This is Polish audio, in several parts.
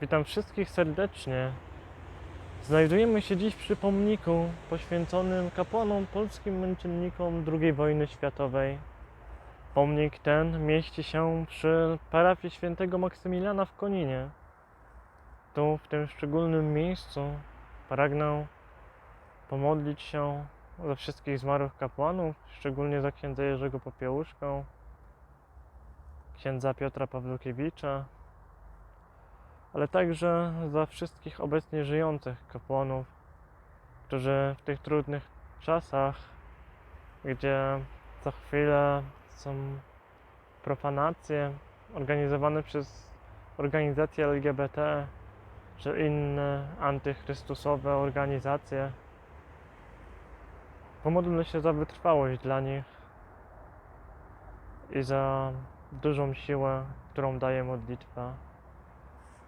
Witam wszystkich serdecznie. Znajdujemy się dziś przy pomniku poświęconym kapłanom polskim męczennikom II wojny światowej. Pomnik ten mieści się przy parafii świętego Maksymiliana w Koninie. Tu, w tym szczególnym miejscu, pragnę pomodlić się za wszystkich zmarłych kapłanów, szczególnie za księdza Jerzego Popiełuszkę, księdza Piotra Pawlukiewicza, ale także za wszystkich obecnie żyjących kapłanów, którzy w tych trudnych czasach, gdzie co chwilę są profanacje organizowane przez organizacje LGBT czy inne antychrystusowe organizacje, pomódlmy się za wytrwałość dla nich i za dużą siłę, którą daje modlitwa.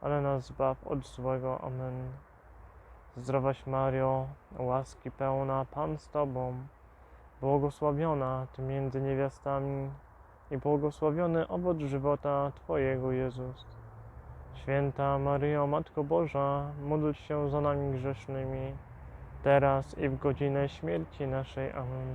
ale nas zbaw od złego. Amen. Zdrowaś Mario, łaski pełna, Pan z Tobą, błogosławiona Ty między niewiastami i błogosławiony owoc żywota Twojego Jezus. Święta Maryjo, Matko Boża, módl się za nami grzesznymi, teraz i w godzinę śmierci naszej. Amen.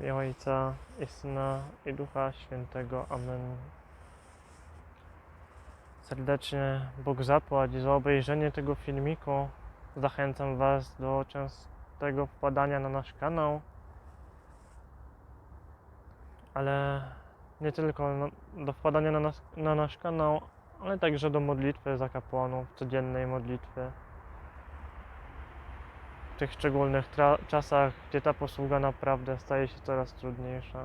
I Ojca, i Syna, i Ducha Świętego. Amen. Serdecznie Bóg zapłać za obejrzenie tego filmiku. Zachęcam Was do częstego wpadania na nasz kanał. Ale nie tylko do wpadania na, nas, na nasz kanał, ale także do modlitwy za kapłanów, codziennej modlitwy. Tych szczególnych czasach, gdzie ta posługa naprawdę staje się coraz trudniejsza.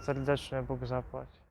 Serdecznie Bóg zapłać.